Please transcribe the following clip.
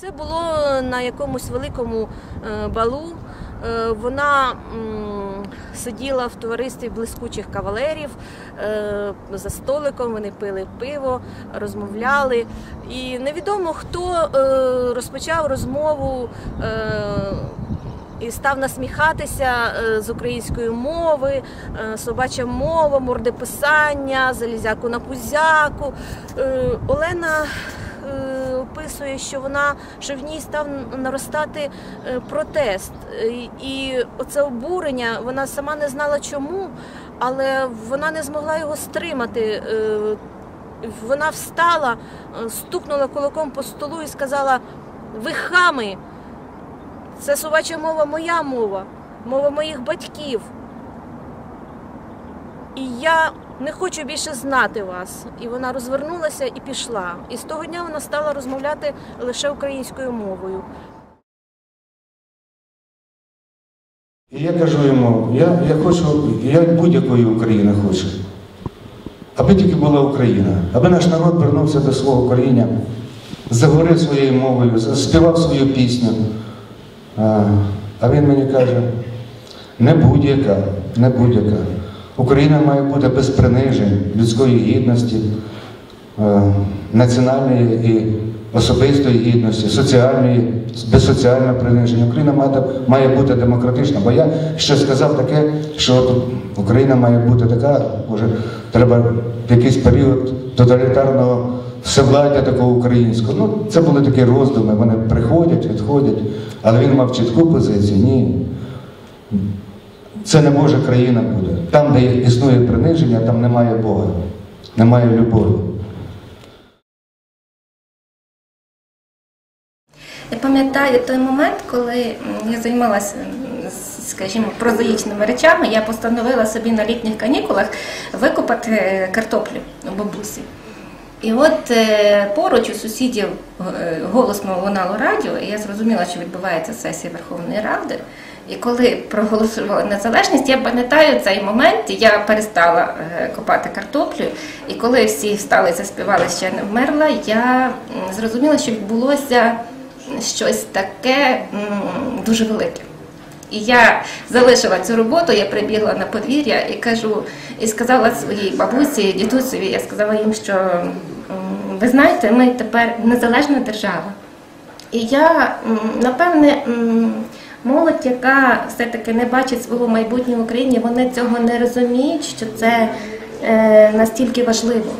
Це було на якомусь великому е, балу. Е, Вона сиділа в товаристві блискучих кавалерів е, за столиком. Вони пили пиво, розмовляли. І невідомо хто розпочав розмову. І став насміхатися з української мови, собача мова, мордеписання, залізяку на пузяку. Е, Олена описує, що вона що в ній став наростати е, протест. Е, І оце обурення, вона сама не знала чому, але вона не змогла його стримати. Е, Вона встала, стукнула кулаком по столу і сказала: Ви хами! Це собача мова моя мова, мова моїх батьків. І я не хочу більше знати вас. І вона розвернулася і пішла. І з того дня вона стала розмовляти лише українською мовою. І я кажу йому, я, я хочу, я будь-якої України хочу. Аби тільки була Україна, аби наш народ вернувся до свого коріння, заговорив своєю мовою, співав свою пісню. А, а він мені каже, не будь-яка, не будь-яка. Україна має бути без принижень, людської гідності, е, національної і особистої гідності, соціальної, без соціального приниження. Україна має, має бути демократична. Бо я ще сказав таке, що Україна має бути така, може, треба в якийсь період тоталітарного всевладдя такого українського. Ну, це були такі роздуми, вони приходять, відходять, але він мав чітку позицію. Ні. Це не Божа країна буде. Там, де існує приниження, там немає Бога, немає любові. Я пам'ятаю той момент, коли я займалася, скажімо, прозаїчними речами. Я постановила собі на літніх канікулах викопати е, картоплю у бабусі. І от е, поруч у сусідів е, голосно лунало радіо, і я зрозуміла, що відбувається сесія Верховної Ради. І коли проголосували незалежність, я пам'ятаю цей момент, я перестала е, копати картоплю. І коли всі встали заспівали ще не вмерла, я зрозуміла, що відбулося щось таке дуже велике. І я залишила цю роботу, я прибігла на подвір'я і кажу, і сказала своїй бабусі, дідусеві, я сказала їм, що ви знаєте, ми тепер незалежна держава. І я, напевне, молодь, яка все-таки не бачить свого майбутнього в Україні, вони цього не розуміють, що це е, настільки важливо.